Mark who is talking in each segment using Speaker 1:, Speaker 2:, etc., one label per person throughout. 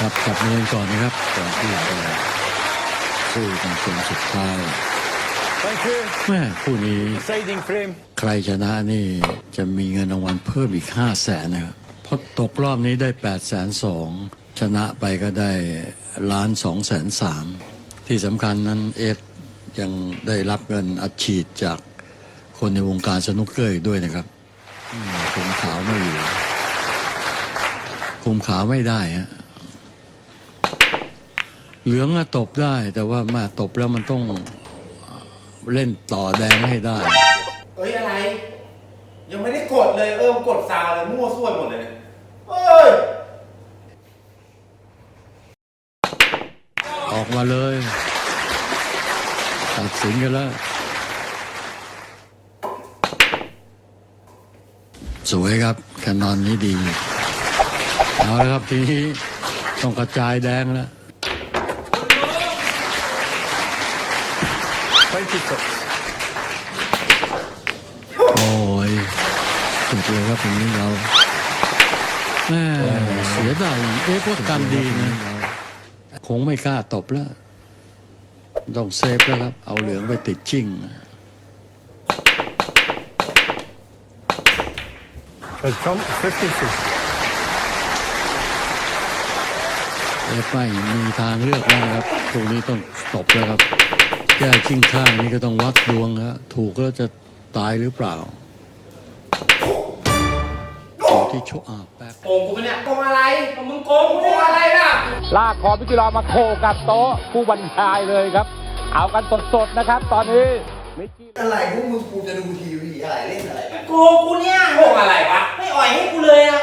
Speaker 1: ครับจับมือกันก่อนนะครับก่อนที่จะสู้กันจนสุดท้าย
Speaker 2: Thank you.
Speaker 1: แม่คู่นี้
Speaker 2: Siding frame.
Speaker 1: ใครชนะนี่จะมีเงินรางวัลเพิ่มอีกห้าแสนนะครับเพราะตกรอบนี้ได้แปดแสนสองชนะไปก็ได้ล้านสองแสนสามที่สำคัญนั้นเอฟยังได้รับเงินอัดฉีดจากคนในวงการสนุกเกอร์อีกด้วยนะครับอืมคุมขาวไม่อยู่ คุมขาวไม่ได้ฮะเหลืองอะตบได้ แต่ว่ามาตบแล้วมันต้องเล่นต่อแดงให้ได้
Speaker 3: เอ้ยอะไร ยังไม่ได้กดเลยเออมกดซาวเลยมั่วส่วนหมดเลยเนี่ยเอ้ย
Speaker 1: ออกมาเลยตัดสินกันแล้ว สวยครับแคนนอนนี้ดี เอาละครับทีนี้ต้องกระจายแดงแล้วโอ้ยสุดเลยครับตรนี้เราแม่เสียดายเอ๊ะพวกกันดีนะคงไม่กล้าตบแล้ว ต้องเซฟแล้วครับ เอาเหลืองไปติดชิ่ง50 50 ไม่มีทางเลือกแล้วนะครับตรงนี้ต้องตบแล้วครับ แก้ชิ่งข้างนี้ก็ต้องวัดดวงครับถูกแล้วจะตายหรือเปล่าอยู่ที่โชอาแป๊ก
Speaker 3: โกงกูไหมเนี่ยโกงอะไรมึงโกงกูโกงอะไรล่ะ
Speaker 4: ลากคอพิจิรอมาโคกับโต๊ะผู้บรรยายเลยครับ เอากันสดๆนะครับ ตอนนี้มิกกี้
Speaker 5: อะไรพวกมึงกูจะดูทีวีอะไรเล่นอะไรกัน
Speaker 3: โกงกูเนี่ยโกงอะไรวะไม่อ่อยให้กูเลยอะ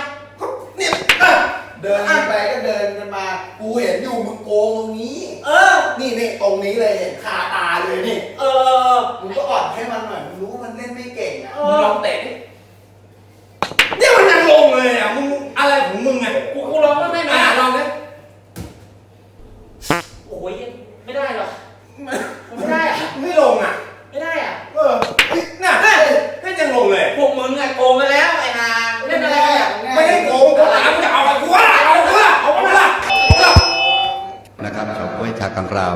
Speaker 5: เนี่ยอะเดินกันไปก็เดินกันมา กูเห็นอยู่มึงโกงตรงนี้
Speaker 3: เออ
Speaker 5: นี่นี่ตรงนี้เลยเห็นคาตาเลยนี่
Speaker 3: เออ
Speaker 5: มึงก็อ่อนให้มันหน่อยมึงรู้ว่ามันเล่นไม่เก่งอะ
Speaker 3: มึงลองเตะดิเนี่ยมันยังลงเลยอะ มึงอะไรของมึงอะ กูกูลองก็ไม่มาลองเลยโอ้ยไม่ได้หรอกไม่ได้อะ
Speaker 5: ไม่ลงอะ
Speaker 3: ไม่ได้อะ
Speaker 5: เออน่ะไม่ยังลงเลย
Speaker 3: พวกมึงอะโกงไปแล้วไอ้ห่าเล่นอะไรกันอะ
Speaker 5: ไม่ได้โกง
Speaker 3: เอาหลามจะเอาอะไรกูวะเอากูละเอากูละเอากูละ
Speaker 6: นะครับเฉาก๊วยชากังราว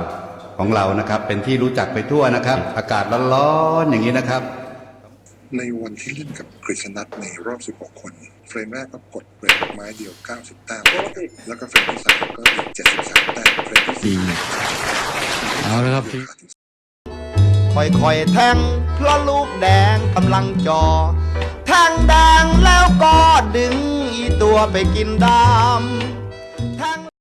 Speaker 6: ของเรานะครับ เป็นที่รู้จักไปทั่วนะครับ อากาศร้อนๆอย่างนี้นะครับ
Speaker 7: ในวันที่เล่นกับกฤษณัทในรอบ 16 คน เฟรมแรกก็กดเบรกไม้เดียว 90 แต้มแล้วก็เฟรมที่สามก็อีก73 แต้มเฟรมที่
Speaker 1: ดี
Speaker 7: สี่
Speaker 1: เอาละครับที
Speaker 8: ค่อยๆแทงเพราะลูกแดงกำลังจอแทงแดงแล้วก็ดึงอีตัวไปกินดำ